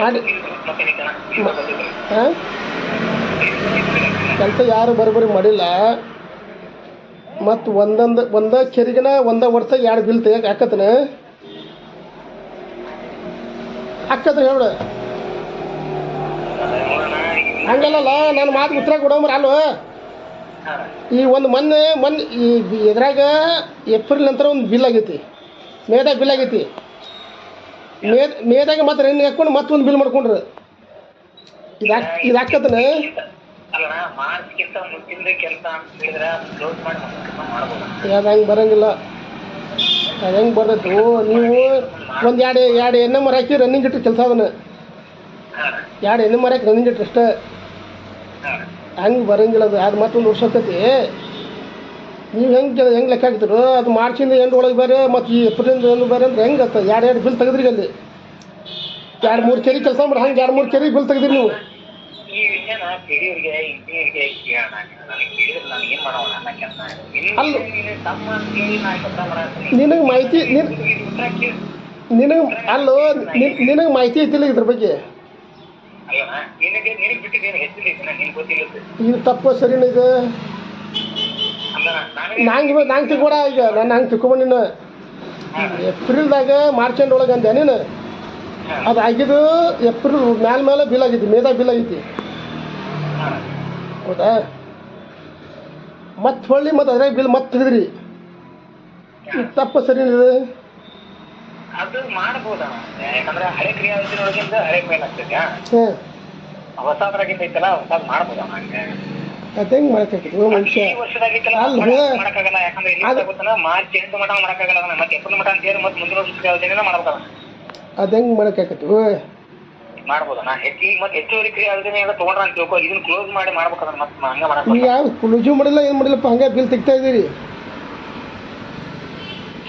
ಮಾಡಿ ಹಾಂ? ಕೆಲಸ ಯಾರು ಬರೋಬ್ಬರಿ ಮಾಡಿಲ್ಲ. ಮತ್ತು ಒಂದೊಂದು ಒಂದ ಕೆರಿಗಿನ ಒಂದ ವರ್ಷ ಎರಡು ಬಿಲ್ ತೆಗಿಯಕ್ಕೆ ಹಾಕತ್ತನ ಹಾಕತ್ತ ಹೇಳ. ಹಂಗಲ್ಲಲ್ಲ ನನ್ನ ಮಾತು ಉತ್ತರ ಕೊಡೋಮ್ರ ಅಲ್ವ ಈ ಒಂದು ಮೊನ್ನೆ ಮೊನ್ನೆ ಈ ಇದ್ರಾಗ ಏಪ್ರಿಲ್ ನಂತರ ಒಂದು ಬಿಲ್ ಆಗೈತಿ. ಮೇದಾಗ ಬಿಲ್ ಆಗೈತಿ. ಮೇ ಮೇದಾಗ ಮತ್ತೆ ರನ್ನಿಂಗ್ ಹಾಕೊಂಡು ಮತ್ತೊಂದು ಬಿಲ್ ಮಾಡ್ಕೊಂಡ್ರು. ಇದು ಹಾಕ್ ಇದು ಹಾಕತ್ತನ ಅಲ್ಲ ಮಾರ್ಚ್ಗಿಂತ ಮುಂಚಿಂದ ಕೆಲಸ ಅಂತ ಹೇಳಿದ್ರೆ ಕ್ಲೋಸ್ ಮಾಡಿ ಮತ್ತೆ ಮಾಡ್ಬೋದು. ಅದು ಹಂಗೆ ಬರಂಗಿಲ್ಲ. ಅದು ಹೆಂಗೆ ಬರ್ತೈತೆ. ನೀವು ಒಂದು ಎರಡು ಎರಡು ಎಣ್ಣೆ ಮರ ಹಾಕಿ ರನ್ನಿಂಗ್ ಇಟ್ಟು ಕೆಲಸ ಅದನ್ನ. ಎರಡು ಎಣ್ಣೆ ಮರ ಹಾಕಿ ರನ್ನಿಂಗ್ ಇಟ್ಟು ಅಷ್ಟೇ. ಹಂಗೆ ಬರಂಗಿಲ್ಲ ಅದು. ಅದು ಮತ್ತೊಂದು ವರ್ಷ ನೀವು ಹೆಂಗೆ ಹೆಂಗೆ ಲೆಕ್ಕ ಹಾಕಿದ್ರು? ಅದು ಮಾರ್ಚಿಂದ ಎಂಡ್ ಒಳಗೆ ಬೇರೆ ಮತ್ತು ಈ ಏಪ್ರಿಲಿಂದ ಒಂದು ಬೇರೆ ಅಂದ್ರೆ ಹೆಂಗೆ ಯಾರು ಎರಡು ಎರಡು ಬಿಲ್ ತೆಗೆದ್ರಿ ಅಲ್ಲಿ ಎರಡು ಮೂರು ಕೆರಿ ಕೆಲಸ ಮಾಡಿ ಹಂಗೆ ಎರಡು ಮೂರು ಕೆರಿ ಬಿಲ್ ತೆಗೆದ್ರಿ ನೀವು? ನನಗೆ ಮಾಹಿತಿ ನಿನಗೆ ಅಲ್ಲೋ ನಿನಗೆ ಮಾಹಿತಿ ಐತಿಲ್ಲ ಇದ್ರ ಬಗ್ಗೆ? ಇದು ತಪ್ಪು ಸರಿನ ಇದು. ನಂಗೆ ನಂಗೆ ತಿಳ್ಕೊಡ ಈಗ. ನಾನು ಹಂಗೆ ತಿಳ್ಕೊಂಬಂದಿನ ಏಪ್ರಿಲ್ದಾಗ ಮಾರ್ಚ್ ಎಂಡ್ ಒಳಗೆ ಅಂದೆ ನೀನು. ಅದು ಆಗಿದ್ದು ಏಪ್ರಿಲ್ ಮ್ಯಾಲ ಮೇಲೆ ಬಿಲ್ ಆಗೈತಿ ಮೇದಾಗ ಬಿಲ್ ಆಗೈತಿ ಹೌದಾ? ಮತ್ತೆ ಹೊಳ್ಳಿ ಮತ್ತೆ ಅದ್ರಾಗ ಬಿಲ್ ಮತ್ತೆ ತಿಳಿದ್ರಿ ತಪ್ಪು ಸರಿ ಇದು ಅದು ಮಾಡ್ಬೋದಣ್ಣ ಯಾಕಂದ್ರೆ ಹಳೆ ಕ್ರಿಯಾವತಿನೊಳಗಿಂದ ಹಳೆ ಮೇಲ್ ಆಗ್ತೈತೆ ಹಾಂ. ಹೊಸದ್ರಾಗಿಂದ ಐತಲ್ಲ ಹೊಸದ್ ಮಾಡ್ಬೋದಣ್ಣ ಹಂಗೆ ಅದು ಹೆಂಗ್ ಮಾಡಕ್ಕಾಗ್ತದೆ? ಓ ಮನುಷ್ಯ ಇಲ್ಲಿ ಅದು- ಹೆಂಗೆ ಮಾಡಕ್ಕಾಗತ್ತೆ ಓ ಮಾಡ್ಬೋದಣ್ಣ ಹೆಚ್ಚಿಗೆ ಮತ್ತೆ ಹೆಚ್ಚುವರಿ ತೊಗೊಂಡ್ರ ಅಂತ ತಿಳ್ಕೊ ಇದನ್ನ ಕ್ಲೋಸ್ ಮಾಡಿ ಮಾಡ್ಬೇಕಂದ್ರೆ ಮತ್ತೆ ಹಂಗ ನೀವು ಮಾಡಕ್ ಯಾವ ರುಜು ಮಾಡಿಲ್ಲ ಏನು ಮಾಡಿಲ್ಲಪ್ಪ ಹಂಗೆ ಬಿಲ್ ತೆಗಿತಾ ಇದ್ದೀರಿ.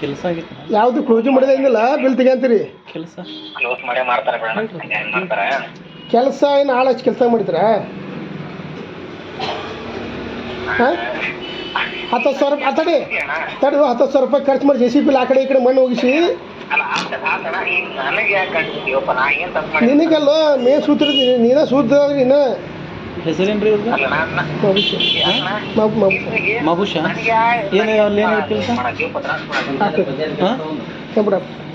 ಕೆಲಸ ಆಗಿತ್ತು. ಯಾವುದು ಕ್ಲೋಸು ಮಾಡಿಲ್ಲ ಏನಿಲ್ಲ ಬಿಲ್ ತೆಗಿಯಂತೀರಿ. ಕೆಲಸ. ಕ್ಲೋಸ್ ಮಾಡೇ ಮಾಡ್ತಾರೆ ಬೇಡ ಮಾಡ್ತಾರೆ. ಕೆಲಸ ಏನು ಆಳು ಹಚ್ಚಿ ಕೆಲಸ ಮಾಡಿದ್ರಾ? ಹಾಂ? ಹತ್ತು ಸಾವಿರ ರೂಪಾಯಿ ತಡಿ. ತಡಿ ಹತ್ತು ಸಾವಿರ ರೂಪಾಯಿ ಖರ್ಚು ಮಾಡಿ ಜೆ ಸಿ ಬಿಲ್ ಆ ಕಡೆ ಈ ಕಡೆ ಮಣ್ಣು ಹೋಗಿಸಿ ನಿನಗಲ್ಲ ಮೇ ಸೂತ್ರ ನೀನ ಸೂತ್ರ ನೀನು. ಹೆಸರೇನ್ರಿ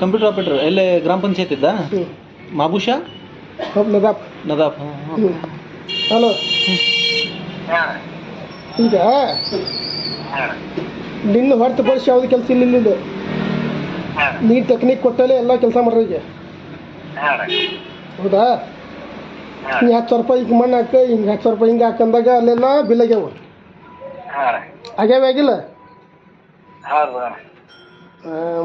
ಕಂಪ್ಯೂಟರ್ ಆಪರೇಟರ್ ಎಲ್ಲೇ ಗ್ರಾಮ ಪಂಚಾಯತ್ ಇದ್ದ? ಹ್ಞೂ ನದಾಫ್ ನದಾಫ್ ಹಲೋ. ಈಗ ನಿನ್ನ ಹೊರತುಪಡಿಸಿ ಯಾವುದು ಕೆಲಸ ಇಲ್ಲ ನಿಂದು. ನೀ ಟೆಕ್ನಿಕ್ ಕೊಟ್ಟಲೆ ಎಲ್ಲ ಕೆಲಸ ಮಾಡ್ರಿಗೆ ಹೌದಾ? ನೀ ಹತ್ತು ಸಾವಿರ ರೂಪಾಯಿ ಹಿಂಗೆ ಮಣ್ಣು ಹಾಕ ಹಿಂಗೆ ಹತ್ತು ಸಾವಿರ ರೂಪಾಯಿ ಹಿಂಗೆ ಹಾಕಂದಾಗ ಅಲ್ಲೆಲ್ಲ ಬಿಲ್ ಆಗ್ಯಾವ. ಆಗ್ಯಾವ ಆಗಿಲ್ಲ? ಹೌದು.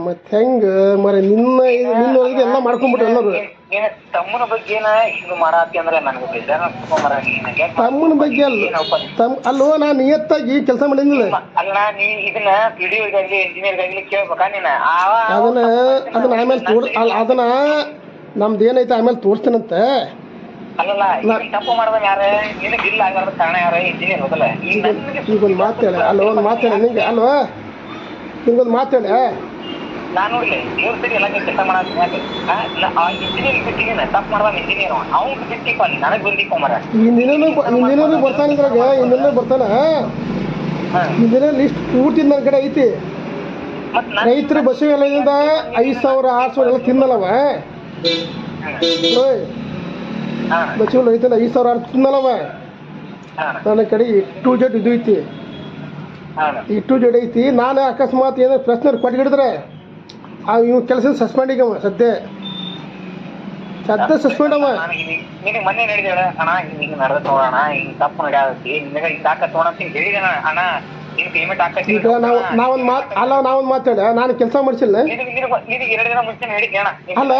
ಮತ್ತೆ ಹೆಂಗೆ ಮರೆ ನಿನ್ನ ನಿನ್ನೊಳಗೆ ಎಲ್ಲ ಮಾಡ್ಕೊಂಬಿಟ್ರು ಎಲ್ಲರೂ? ಏನ ತಮ್ಮನ ಏನ ಹಿಂಗ್ ಮಾಡಾತಿ ಅಂದ್ರೆ ನನಗೆ ಬೇಜಾರ ತಮ್ಮನ ಬಗ್ಗೆ ಅಲ್ಲ. ತಮ್ಮ ಅಲ್ಲೋ ನಾ ನಿಯತ್ತಾಗಿ ಕೆಲಸ ಮಾಡಿದ್ನಿಲ್ಲ. ಅಲ್ಲ ನೀ ಇದನ್ನ ಪಿಡಿಒಗಾಗ್ಲಿ ಇಂಜಿನಿಯರ್ಗಾಗ್ಲಿ ಕೇಳ್ಬೇಕಾ ನೀನ? ಆ ಅದನ್ನ ಅದನ್ನ ಆಮೇಲೆ ತೋರ್ ಅಲ್ಲ ಅದನ್ನ ನಮ್ದು ಏನೈತೆ ಆಮೇಲೆ ತೋರಿಸ್ತೀನಂತ. ಅಲ್ಲಲ್ಲ ತಪ್ಪು ಮಾಡ್ದಾಗ ಯಾರ? ನಿನಗೆ ಇಲ್ಲ ಆಗಲಾರ್ದ ಕಾರಣ ಯಾರ? ಇಂಜಿನಿಯರ್ ಹೋದಲ್ಲ ಈಗ ಒಂದು ಮಾತು ಹೇಳ. ಅಲ್ಲ ಒಂದು ಮಾತು ಹೇಳ. ನಿಂಗೆ ಅಲ್ವಾ ನಿಂಗೊಂದು ಮಾತು ಹೇಳ. ನಾನು ಇಲ್ಲಿ ಮೂರ್ ಸರಿ ಎಲ್ಲ ಕೆಲಸ ಮಾಡಾತೀನಿ ಯಾಕೆ? ಆ, ಇಂಜಿನಿಯರ್ ಬಿಟ್ಟಿದ್ದೀನಿ ತಪ್ಪು ಮಾಡ್ದ ಇಂಜಿನಿಯರ್ ಅವ್ನ್. ಬಿಟ್ಟಿಪ್ಪ ನನಗ್ ಬಂದಿಪ್ಪ ಮರ ಇಂದಿನೂ ಇಂದಿನೂ ಬರ್ತಾನೆ ಇದ್ರಾಗ ಇಂದಿನೂ ಬರ್ತಾನ. ಇಂದಿನ ಲಿಸ್ಟ್ ಪೂರ್ತಿ ನನ್ನ ಕಡೆ ಐತಿ. ರೈತರು ಬಸವ ಎಲೆಯಿಂದ ಐದು ಸಾವಿರ ಆರು ಸಾವಿರ ಎಲ್ಲ ತಿನ್ನಲ್ಲವ? ಬಸವ ರೈತನ ಐದು ಸಾವಿರ ಆರು ತಿನ್ನಲ್ಲವ? ನನ್ನ ಕಡೆ ಟು ಜೆಡ್ ಇದು ಐತಿ. ಇಟ್ಟು ಜೆಡ್ ಐತಿ. ನಾನು ಅಕಸ್ಮಾತ್ ಏನಾದ್ರು ಪ್ರಶ್ನೆ ಕೊಟ್ಗಿಡಿದ್ರೆ ಇವ್ ಕೆಲಸ ಸಸ್ಪೆಂಡ್ ಈಗ ಸದ್ಯ. ಸದ್ಯ ಸಸ್ಪೆಂಡ್ ಅವ. ನಿನಗೆ ಮೊನ್ನೆ ಹೇಳಿದೇಳ ಅಣ್ಣ ಹಿಂಗ ನಡೆದ ನೋಡೋಣ ಹಿಂಗ್ ತಪ್ಪು ನಡೆಯತಿ ನಿನಗೆ ಹಿಂಗ್ ತಾಕ ತೋಣ ಅಂತ ಹೇಳಿದೆ ಅಣ್ಣ ನಿನ್ ಪೇಮೆಂಟ್ ಹಾಕತ್ತಿ ಈಗ ನಾವು ನಾವೊಂದು ಮಾತು ಅಲ್ಲ ನಾವೊಂದು ಮಾತಾಡ ನಾನು ಕೆಲಸ ಮಾಡಿಸಿಲ್ಲ. ನೀನು ನಿನಗೆ ಎರಡು ದಿನ ಮುಂಚೆ ಹೇಳಿದ್ದೆ ಅಣ್ಣ. ಅಲ್ಲ.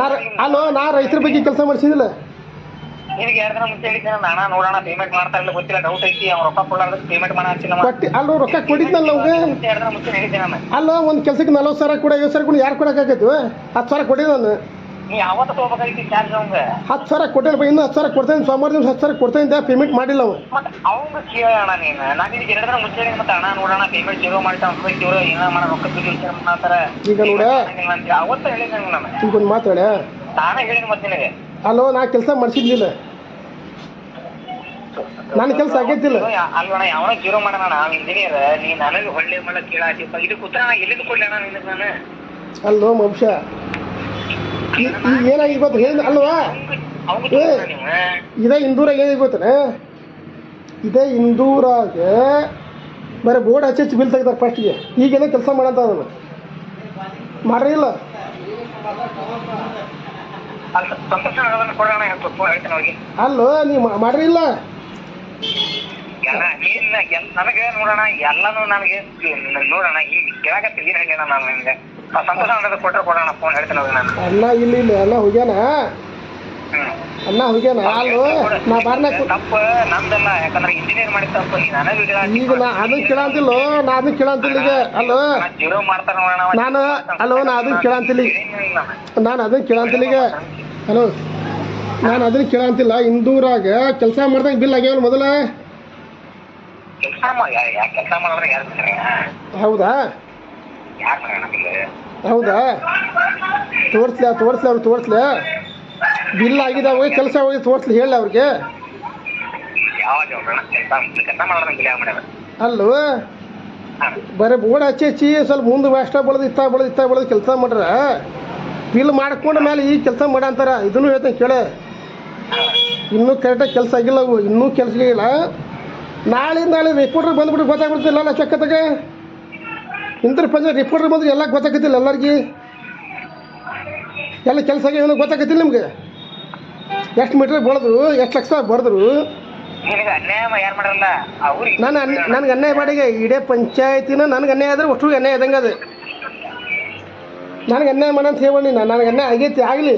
ನಾ ಅಲ್ಲೋ ನಾ ರೈತರ ಬಗ್ಗೆ ಕೆಲಸ ಮಾಡಿಸಿದಿಲ್ಲ. ನಿನಗೆ ಎರಡು ದಿನ ಮುಂಚೆ ಹೇಳಿದ್ದೆ ಅಣ್ಣ ಅಣ್ಣ ನೋಡೋಣ ಪೇಮೆಂಟ್ ಮಾಡ್ತಾ ಇಲ್ಲ ಗೊತ್ತಿಲ್ಲ ಡೌಟ್ ಐತಿ ಅವ್ನು ರೊಕ್ಕ ಕೊಡಲಾರ್ದ ಪೇಮೆಂಟ್ ಮಾಡತ್ತಿಲ್ಲ ಕೊಟ್ಟಿ ಅಲ್ಲೋ ರೊಕ್ಕ ಕೊಟ್ಟಿದ್ನಲ್ಲ ಅವ್ಗೆ? ಎರಡು ದಿನ ಮುಂಚೆ ಹೇಳಿದ್ದೆ ನಾನು. ಅಲ್ಲ ಒಂದು ಕೆಲಸಕ್ಕೆ ನಲ್ವತ್ತು ಸಾವಿರ ಕೊಡ ಐವತ್ತು ಸಾವಿರ ಕೊಡಿ ಯಾರು ಕೊಡೋಕ್ಕಾಗೈತಿ ಹತ್ತು ಸಾವಿರ ಕೊಡಿ ನಾನು. ನೀ ಯಾವತ್ತು ತಗೋಬೇಕಾಗಿತ್ತು ಚಾರ್ಜ್ ಅವಂಗ ಹತ್ತು ಸಾವಿರ ಕೊಟ್ಟೇನಪ್ಪ ಇನ್ನೂ ಹತ್ತು ಸಾವಿರ ಕೊಡ್ತೇನೆ ಸೋಮವಾರ ದಿವಸ ಹತ್ತು ಸಾವಿರ ಕೊಡ್ತೇನೆ ಪೇಮೆಂಟ್ ಮಾಡಿಲ್ಲ ಅವ ಮತ್ತೆ ಅವಂಗ ಕೇಳೋಣ ನೀನು. ನಾನು ನಿಮಗೆ ಎರಡು ದಿನ ಮುಂಚೆ ಹೇಳಿದ್ದೆ ಮತ್ತೆ ಅಣ್ಣ ನೋಡೋಣ ಪೇಮೆಂಟ್ ಜೀರೋ ಮಾಡ್ತಾ ಅನ್ಸ್ಬೇಕು ಇವರು ಏನೋ ಮಾಡೋ ರೊಕ್ಕ ಬಿಟ್ಟು ಮಾಡ್ತಾರ ಈಗ ನೋಡ. ಅವತ್ತು ಹೇಳಿದ್ದೆ ನಾನು. ಈಗ ಒಂದು ಮಾತಾಡ ತಾನೇ ಹೇಳಿದ್ ಮತ್ತೆ ನಿನಗೆ. ಅಲ್ಲೋ ನಾ ಕೆಲಸ ಮಾಡಿಸಿದ್ಲಿಲ್ಲ ನನ್ನ ಕೆಲಸ ಆಗೈತಿಲ್ಲ. ಅಲ್ವಣ ಯಾವನ ಜೀರೋ ಮಾಡೋಣ ನಾವು ಇಂಜಿನಿಯರ್ ನೀ ನನಗೆ ಹೊಳ್ಳೆ ಮಳ ಕೇಳಾತಿಪ್ಪ ಇದು ಕೂತ್ರ ಎಲ್ಲಿದು ಕೊಡ್ಲಿ ಅಣ್ಣ ನಿನಗೆ ನಾನು? ಅಲ್ಲೋ ಮನುಷ್ಯ ಈಗ ಏನಾಗಿ ಗೊತ್ತ? ಹೇಳಿ ಅಲ್ವಾ? ಇದೇ ಇಂದೂರಾಗ ಏನಾಗಿ ಗೊತ್ತನ ಇದೇ ಇಂದೂರಾಗ ಬರೀ ಬೋರ್ಡ್ ಹಚ್ಚಿ ಹಚ್ಚಿ ಬಿಲ್ ತೆಗ್ದಾರೆ ಫಸ್ಟ್ಗೆ ಈಗೇನೋ ಕೆಲಸ ಮಾಡಂತ ಅದನ್ನು. ಮಾಡ್ರಿ ಇಲ್ಲ? ಅಲ್ಲಿ ನೀ ಮಾಡ್ರಿ ಇಲ್ಲ ಎಲ್ಲ ನೀನ್ ನನಗೆ ನೋಡೋಣ ಎಲ್ಲಾನು ನನಗೆ ನೋಡೋಣ. ಈಗ ಕೇಳಾಕತ್ತಿ ಏನ್ ಹೇಳಿ ನಾನು ನಿನ್ಗೆ? ಆ ಸಂತೋಷ ಅನ್ನೋದು ಕೊಟ್ರೆ ಕೊಡೋಣ ಫೋನ್ ಹೇಳ್ತೀನಿ ಹೋಗಿ ನಾನು. ಅಣ್ಣ ಇಲ್ಲಿ ಇಲ್ಲ ಅಣ್ಣ ಹೋಗ್ಯಾನ? ಅಣ್ಣ ಹೋಗ್ಯಾನ? ಅಲ್ಲೋ ನಾ ಬಾರ್ನ ತಪ್ಪು ನಂದಲ್ಲ ಯಾಕಂದ್ರೆ ಇಂಜಿನಿಯರ್ ಮಾಡಿದ ತಪ್ಪು ನೀ ನನಗೆ ಈಗ ನಾ ಅದನ್ನ ಕೇಳಂತಿಲ್ಲೋ? ನಾ ಅದನ್ನ ಕೇಳಂತಿಲ್ಲ ಈಗ. ಅಲ್ಲೋ ಜೀರೋ ಮಾಡ್ತಾರ ನೋಡೋಣ. ನಾನು ಅಲ್ಲೋ ನಾ ಅದು ಕೇಳಂತಿಲ್ಲ ನಾನು. ನಾನು ಅದನ್ನ ಕೇಳಂತಿಲ್ಲ ಈಗ. ಹಲೋ ನಾನು ಅದನ್ನ ಕೇಳಂತಿಲ್ಲ ಇಂದೂರಾಗ ಕೆಲಸ ಮಾಡ್ದಂಗೆ ಬಿಲ್ ಆಗ್ಯಾವಲ್ಲ ಮೊದಲ? ಹೌದಾ? ಹೌದಾ? ತೋರಿಸ್ಲ ತೋರಿಸ್ಲ ಅವ್ರು ತೋರಿಸ್ಲ. ಬಿಲ್ ಹೋಗಿ ಕೆಲಸ ಹೋಗಿ ತೋರಿಸ್ಲಿ ಹೇಳಿ ಅವ್ರಿಗೆ. ಅಲ್ಲೋ. ಬರೀ ಬೋರ್ಡ್ ಹಚ್ಚಿ ಹಚ್ಚಿ ಸ್ವಲ್ಪ ಮುಂದೆ ಅಷ್ಟ ಬೆಳೆದು ಇತ್ತ ಬಳದ ಇತ್ತ ಬಳದ ಕೆಲಸ ಮಾಡ್ರ? ಬಿಲ್ ಮಾಡ್ಕೊಂಡ ಮೇಲೆ ಈ ಕೆಲಸ ಮಾಡ ಅಂತಾರ. ಇದನ್ನು ಹೇಳ್ತೇನೆ ಕೇಳ. ಇನ್ನೂ ಕರೆಕ್ಟಾಗಿ ಕೆಲಸ ಆಗಿಲ್ಲ ಅವು. ಇನ್ನೂ ಕೆಲಸ ಆಗಿಲ್ಲ. ನಾಳೆ ನಾಳೆ ರಿಪೋರ್ಟರ್ ಬಂದ್ಬಿಟ್ಟು ಗೊತ್ತಾಗ್ಬಿಡ್ತಿಲ್ಲ ಅಲ್ಲ ಚಕ್ಕತ್ತಾಗ. ಇಂದ್ರ ಪಂಚ ರಿಪೋರ್ಟರ್ ಬಂದ್ರೆ ಎಲ್ಲ ಗೊತ್ತಾಗತ್ತಿಲ್ಲ ಎಲ್ಲರಿಗೆ. ಎಲ್ಲ ಕೆಲಸ ಏನೋ ಗೊತ್ತಾಗತ್ತಿಲ್ಲ ನಿಮ್ಗೆ. ಎಷ್ಟು ಮೀಟ್ರ್ ಬಳದ್ರು ಎಷ್ಟು ಲಕ್ಷ ಮಾಡಲ್ಲ? ನಾನು ನನಗೆ ಅನ್ಯಾಯ ಮಾಡಿಗೆ. ಇಡೇ ಪಂಚಾಯತಿನ ನನಗೆ ಅನ್ಯಾಯ ಆದ್ರೆ ಒಟ್ಟು ಅನ್ಯಾಯ ಇದಂಗೆ ಅದು. ನನಗೆ ಅನ್ಯಾಯ ಮಾಡಂತ ಹೇಳಿ ನಾನು. ನನಗೆ ಅನ್ಯಾಯ ಆಗೈತಿ, ಆಗಲಿ.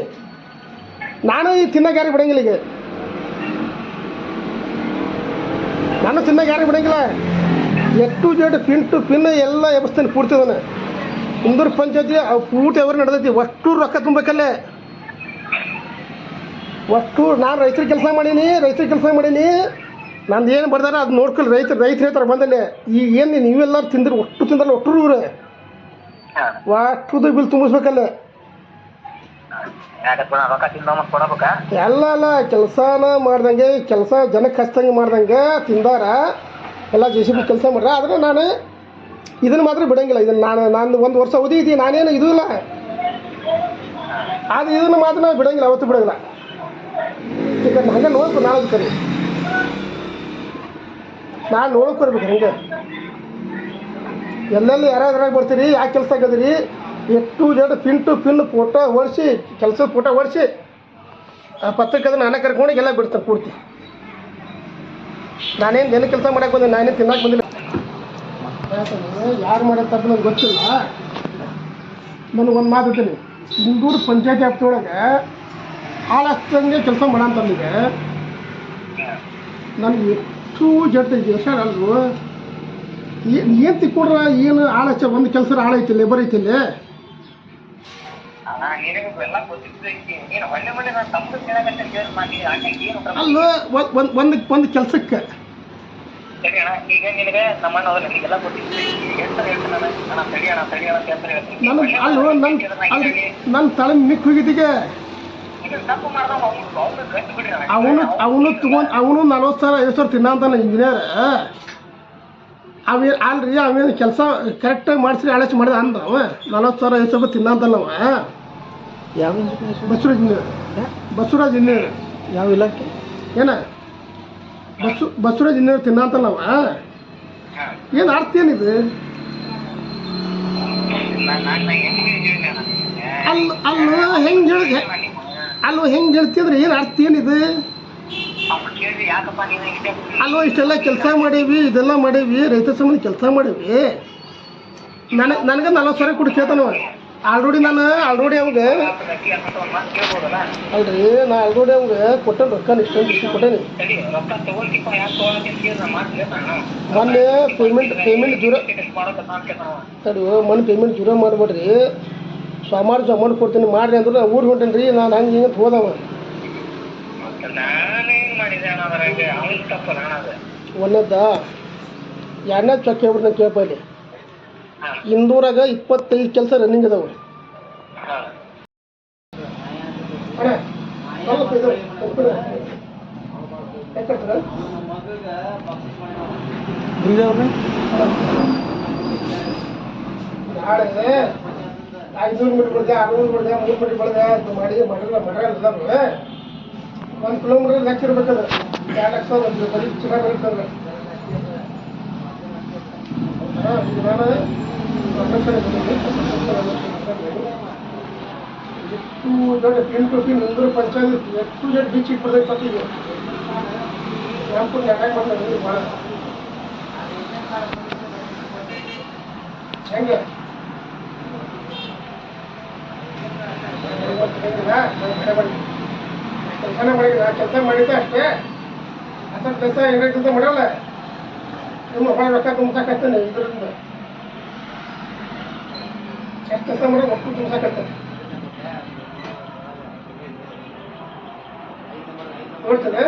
ನಾನು ಈ ತಿನ್ನಕ್ಕೆ ಯಾರಿಗೆ ಬಿಡಂಗಿಲ್ಲ ಈಗ. ನಾನು ತಿನ್ನಕ್ಕೆ ಯಾರಿಗೆ ಬಿಡಂಗಿಲ್ಲ. ಎಟ್ಟು ಜೆಡ್ ಪಿನ್ ಟು ಪಿನ್ ಎಲ್ಲ ಎಬ್ಸ್ತೇನೆ ಪೂರ್ತಿ ಅದನ್ನು ಇಂದೂರು ಪಂಚಾಯತಿ, ಅವು ಪೂರ್ತಿ ಅವ್ರು ನಡೆದೈತಿ. ಅಷ್ಟು ರೊಕ್ಕ ತುಂಬಬೇಕಲ್ಲೇ. ಒಟ್ಟು ನಾನು ರೈತರಿಗೆ ಕೆಲಸ ಮಾಡೀನಿ, ರೈತರಿಗೆ ಕೆಲಸ ಮಾಡೀನಿ. ನಂದು ಏನು ಬರ್ದಾರ ಅದು ನೋಡ್ಕೊಳ್ಳಿ ರೈತರು ರೈತರು ಹೇಳ್ತಾರೆ ಬಂದಲ್ಲಿ. ಈಗ ಏನು ನೀವೆಲ್ಲರೂ ತಿಂದ್ರಿ, ಒಟ್ಟು ತಿಂದಲ್ಲ ಒಟ್ಟರು ಇವ್ರೆ. ಹಾ. ಒಟ್ಟುದು ಬಿಲ್ ತುಂಬಿಸ್ಬೇಕಲ್ಲ ಯಾಕಂದ್ರೆ ಬಿಡ ರೊಕ್ಕ ತಿಂದ ಮತ್ತೆ ಕೊಡಬೇಕಾ ಎಲ್ಲ ಅಲ್ಲ ಕೆಲಸನ ಮಾಡ್ದಂಗೆ ಕೆಲಸ ಜನಕ್ಕೆ ಹಚ್ದಂಗೆ ಮಾಡ್ದಂಗೆ ತಿಂದಾರ ಎಲ್ಲ ಜೆ ಸಿ ಬಿ ಕೆಲಸ ಮಾಡ್ರ ಆದರೆ ನಾನು ಇದನ್ನು ಮಾತ್ರ ಬಿಡಂಗಿಲ್ಲ ಇದನ್ನು ನಾನು ನಾನು ಒಂದು ವರ್ಷ ಓದಿದ್ದಿ ನಾನೇನು ಇದು ಇಲ್ಲ ಆದರೆ ಇದನ್ನು ಮಾತ್ರ ನಾನು ಬಿಡಂಗಿಲ್ಲ ಅವತ್ತು ಬಿಡಂಗಿಲ್ಲ ಈಗ ಹಂಗೆ ನೋಡ್ಬೇಕು ನಾಳೆ ಕರಿ ನಾನು ನೋಡೋಕೆ ಬರ್ಬೇಕು ಹಂಗೆ ಎಲ್ಲೆಲ್ಲಿ ಯಾರ್ಯಾರ ಬರ್ತೀರಿ, ಯಾಕೆ ಕೆಲಸ ಆಗದ್ರಿ ಎಷ್ಟು Z pin to pin photo ಓಡಿಸಿ, ಕೆಲಸದ ಫೋಟೋ ಓಡಿಸಿ, ಆ ಪತ್ರಕ್ಕೆ ನಾನೇ ಕರ್ಕೊಂಡು ಎಲ್ಲ ಬಿಡ್ತಾರೆ ಪೂರ್ತಿ. ನಾನೇನು ಏನು ಕೆಲಸ ಮಾಡಕ್ಕೆ ಬಂದೆ, ನಾನೇನು ತಿನ್ನಕ್ಕೆ ಬಂದಿಲ್ಲ. ಯಾರು ಮಾಡೋ ತಪ್ಪು ನನಗೆ ಗೊತ್ತಿಲ್ಲ. ನನಗೆ ಒಂದು ಮಾತು ಹೇಳ್ತೀನಿ. ಇಂದೂರು ಪಂಚಾಯತಿ ಒಳಗೆ ಹಾಳಾಗ್ತಂಗೆ ಕೆಲಸ ಮಾಡಂತಂದಿಗೆ ನನಗೆ ಎಷ್ಟು ಜಡ್ ಎಷ್ಟು ಅಲ್ರು ಏನು ತಿಕ್ಕೊಡ್ರ ಏನು ಆಳಚ್ಚ ಒಂದು ಕೆಲಸ ಆಳೈತಿ ಲೇಬರ್ ಐತಿ ಇಲ್ಲಿ? ಅಣ್ಣ, ನಿನಗೆ ಎಲ್ಲ ಗೊತ್ತಿರ್ತೈತಿ ನೀನು ಹೊಳ್ಳೆ ಮನೆ ನಾನು ತಮ್ಮ ಕೇಳಕತ್ತೆ ಕೇಳಿ ಮಾಡಿ ಆಕೆ ಏನು ಕ್ರಮ ಅಲ್ಲ ಒಂದು ಒಂದು ಒಂದು ಕೆಲಸಕ್ಕೆ. ಅಲ್ಲೋ ನನ್ನ ನನ್ನ ತಲೆ ಮಿಕ್ ಹೋಗಿದ್ದೀಗೆ. ಅವನು ಅವನು ತಗೊಂಡು ಅವನು ನಲ್ವತ್ತು ಸಾವಿರ ಐದು ಸಾವಿರ ತಿನ್ನ ಅಂತಾನೆ ಇಂಜಿನಿಯರ್ ಅವೇನು ಅಲ್ರಿ ಅವೇನು ಕೆಲಸ ಕರೆಕ್ಟಾಗಿ ಮಾಡಿಸ್ರಿ ಆಲೋಚನೆ ಮಾಡಿದ ಅಂದ ಅವ. ನಲ್ವತ್ತು ಸಾವಿರ ಐದು ಸಾವಿರ ತಿನ್ನಂತಲ್ಲ ಅವ. ಯಾವ ಬಸವರಾಜ್ ಇಂಜಿನಿಯರ್ ಬಸವರಾಜ್ ಇಂಜಿನಿಯರ್ ಯಾವ ಇಲಾಖೆ? ಏನ? ಬಸು ಬಸವರಾಜ್ ಇಂಜಿನಿಯರ್ ತಿನ್ನಂತಲ್ಲ ಅವ. ಏನು ಅರ್ಥ ಏನಿದು? ಅಲ್ಲ ಅಲ್ಲ ಹೆಂಗೆ ಹೇಳಿ ಅಲ್ಲ ಹೆಂಗೆ ಹೇಳ್ತಿದ್ರೆ ಏನು ಅರ್ಥ ಏನಿದು ಅಲ್ವ ಇಷ್ಟೆಲ್ಲ ಕೆಲಸ ಮಾಡೀವಿ ಇದೆಲ್ಲ ಮಾಡೀವಿ ರೈತ ಸಂಬಂಧ ಕೆಲಸ ಮಾಡೀವಿ ನನಗೆ ನನಗೆ ನಲ್ವತ್ತು ಸಾವಿರ ಕೊಡಿ ಕೇಳ್ತಾನವ ಆಲ್ರೆಡಿ ನಾನು, ಆಲ್ರೆಡಿ ಅವ್ಗೆ ಅಲ್ರಿ ನಾ ಆಲ್ರೆಡಿ ಅವ್ಗೆ ಕೊಟ್ಟೆ ರೊಕ್ಕ ಇಷ್ಟೊಂದು ಇಷ್ಟು ಕೊಟ್ಟೇನಿ. ಸರಿ ಮೊನ್ನೆ ಪೇಮೆಂಟ್ ಪೇಮೆಂಟ್ ಜೀರೋ ತಡಿ, ಮೊನ್ನೆ ಪೇಮೆಂಟ್ ಜೂರ ಮಾಡಿಬಿಡ್ರಿ. ಸೋಮವಾರ ಅಮೌಂಟ್ ಕೊಡ್ತೀನಿ, ಮಾಡ್ರಿ ಅಂದ್ರೆ ಊರು ಊರಿಗೆ ಹೊಂಟೇನಿ ರೀ ನಾನು ಹಂಗೆ ಹಿಂಗೆ ಹೋದವ. ನಾನೇನ್ ಮಾಡಿದೆ ಅಣ್ಣ ಅದ್ರಾಗ ಅವನ ತಪ್ಪಲ್ಲ ಅಣ್ಣ ಅದು ಒಂದನೇದ ಎರಡನೇ ಚೊಕ್ಕ ಹೇಳ್ಬಿಟ್ಟು ನಾನು ಕೇಳಪ್ಪ ಇಲ್ಲಿ ಇಂದೂರಾಗ ಇಪ್ಪತ್ತೈದು ಕೆಲಸ ರನ್ನಿಂಗ್ ಇದಾವೆ ನಾಳೆ ಐನೂರು ಮೀಟರ್ ಬಿಡಿದೆ ಆರ್ನೂರು ಬಿಡ್ದೆ ಮೂರು ಮೀಟರ್ ಬಿಡ್ದೆ ಮಾಡಿ ಮಟ್ರ ಮಾಡಿರಲ್ಲ ಒಂದು ಕಿಲೋಮೀಟರ್ ಲಕ್ಷ ಇರ್ಬೇಕದ ಎರಡು ಒಂದು ಬರೀ ಚೆನ್ನಾಗಿ ಇದ್ದೀನಿ ಎಷ್ಟು ದೊಡ್ಡ pin to pin Induru panchayat ಎಷ್ಟು ಜಡ್ ಬೀಚ್ ಇಟ್ಬಿಡ್ಬೇಕು ಪತ್ತಿಗೆ ಅಟ್ಯಾಕ್ ಮಾಡ್ತಾರೆ ಭಾಳ ಹೆಂಗೆ? ಕೆಲಸನೇ ಮಾಡಿಲ್ಲ ಕೆಲಸ ಮಾಡಿದ್ದೆ ಅಷ್ಟೇ. ಅದ್ರ ಕೆಲಸ ಏನೇ ಕೆಲಸ ಮಾಡಲ್ಲ? ನಿಮ್ಮ ಭಾಳ ರೊಕ್ಕ ತುಂಬಸಾಕತ್ತೇನೆ ಇದರಿಂದ. ಎಷ್ಟು ಕೆಲಸ ಮಾಡೋ ಒಟ್ಟು ತುಂಬಸಾಕತ್ತೇನೆ ನೋಡ್ತೇನೆ.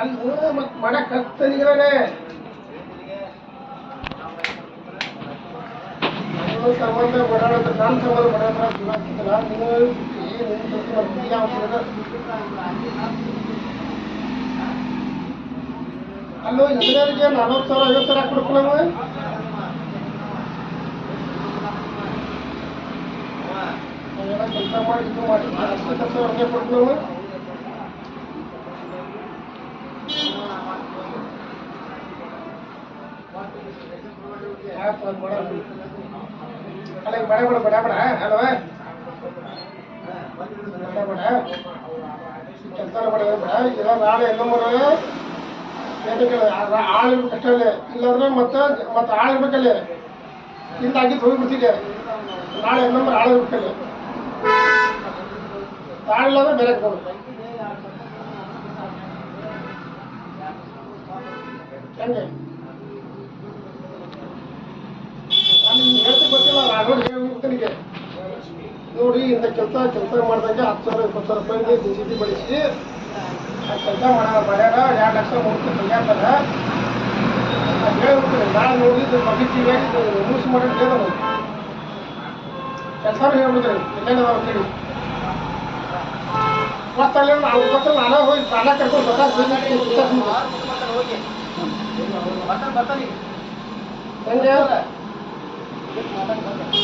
ಅಲ್ಲ ಮತ್ತೆ ಮಾಡಕ್ ಹತ್ತನಿಗೆ ನನ್ನ ಸಂಬಂಧ ಓಡಾಡೋದು ನನ್ನ ಸಂಬಂಧ ಓಡಾಡೋದು ಆಗ್ತಿಲ್ಲ ನೀನು ಏನು ಅಲ್ಲೋ ಇಂಜಿನಿಯರ್ಗೆ ನಲವತ್ತು ಸಾವಿರ ಐವತ್ತು ಸಾವಿರ ಹಾಕ್ಬಿಡ್ಕು ನಾವು ಕೆಲಸ ಮಾಡಿ ಇದು ಮಾಡಿ ಅಷ್ಟು ಕೆಲಸ ಅವ್ರಿಗೆ ಕೊಡ್ಕು ನಾವು ಯಾಕೆ ಮಾಡೋದು ಅಲ್ಲ ಬಡ ಬಡ ಬಡ ಬಡ ಅಲ್ವಾ ಬಡ ಬಡ ಕೆಲಸ ಬಡ ಬಡ ಇಲ್ಲ ನಾಳೆ ಎಲ್ಲಮ್ಮರ ಏನಕ್ಕೆ ಆಳು ಇರ್ಬೇಕಷ್ಟೇ ಇಲ್ಲಾಂದ್ರೆ ಮತ್ತೆ ಮತ್ತೆ ಆಳು ಇರ್ಬೇಕಲ್ಲಿ ಇಂದ ಆಗಿದ್ದು ಹೋಗ್ಬಿಡ್ತಿದ್ದೆ ನಾಳೆ ಎಲ್ಲಮ್ಮರ ಆಳು ಇರ್ಬೇಕಲ್ಲಿ ಆಳಿಲ್ಲ ಅಂದ್ರೆ ಬೇರೆ ಹೋಗ್ಬೇಕು ಹೆಂಗೆ ನಾನು ಹೇಳ್ತಾ ಗೊತ್ತಿಲ್ಲ ನಾನು ಹೇಳ್ಬಿಡ್ತೇನೆ ನೋಡಿ ಇಂಥ ಕೆಲಸ ಕೆಲಸ ಮಾಡಿದಾಗ ಹತ್ತು ಸಾವಿರ ಇಪ್ಪತ್ತು ಸಾವಿರ ರೂಪಾಯಿ ಡಿ ಸಿ ಟಿ ಬಳಸಿ ಆ ಕೆಲಸ ಮಾಡ್ಯಾರ ಮಾಡ್ಯಾರ ಎರಡು ಲಕ್ಷ ಮೂರು ಲಕ್ಷ ತೆಗ್ಯಾತಾರ ನಾನು ಹೇಳ್ಬಿಡ್ತೀನಿ ನಾಳೆ ನೋಡಿ ಇದು ಬಗಿಚಿಗೆ ಇದು ರೂಲ್ಸ್ ಮಾಡೋದು ಹೇಳೋದು. ಕೆಲಸ ಹೇಳ್ಬಿಡ್ತೀನಿ ಎಲ್ಲೇನದ ಅಂತೇಳಿ ಮತ್ತೆ ಅಲ್ಲಿ ನಾವು ಗೊತ್ತಿಲ್ಲ ನಾನೇ ಹೋಗಿ ನಾನೇ ಕರ್ಕೊಂಡು ಸ್ವತಃ ಹೆಂಗೆ? ಮಾತಾಡ್ತಾರೆ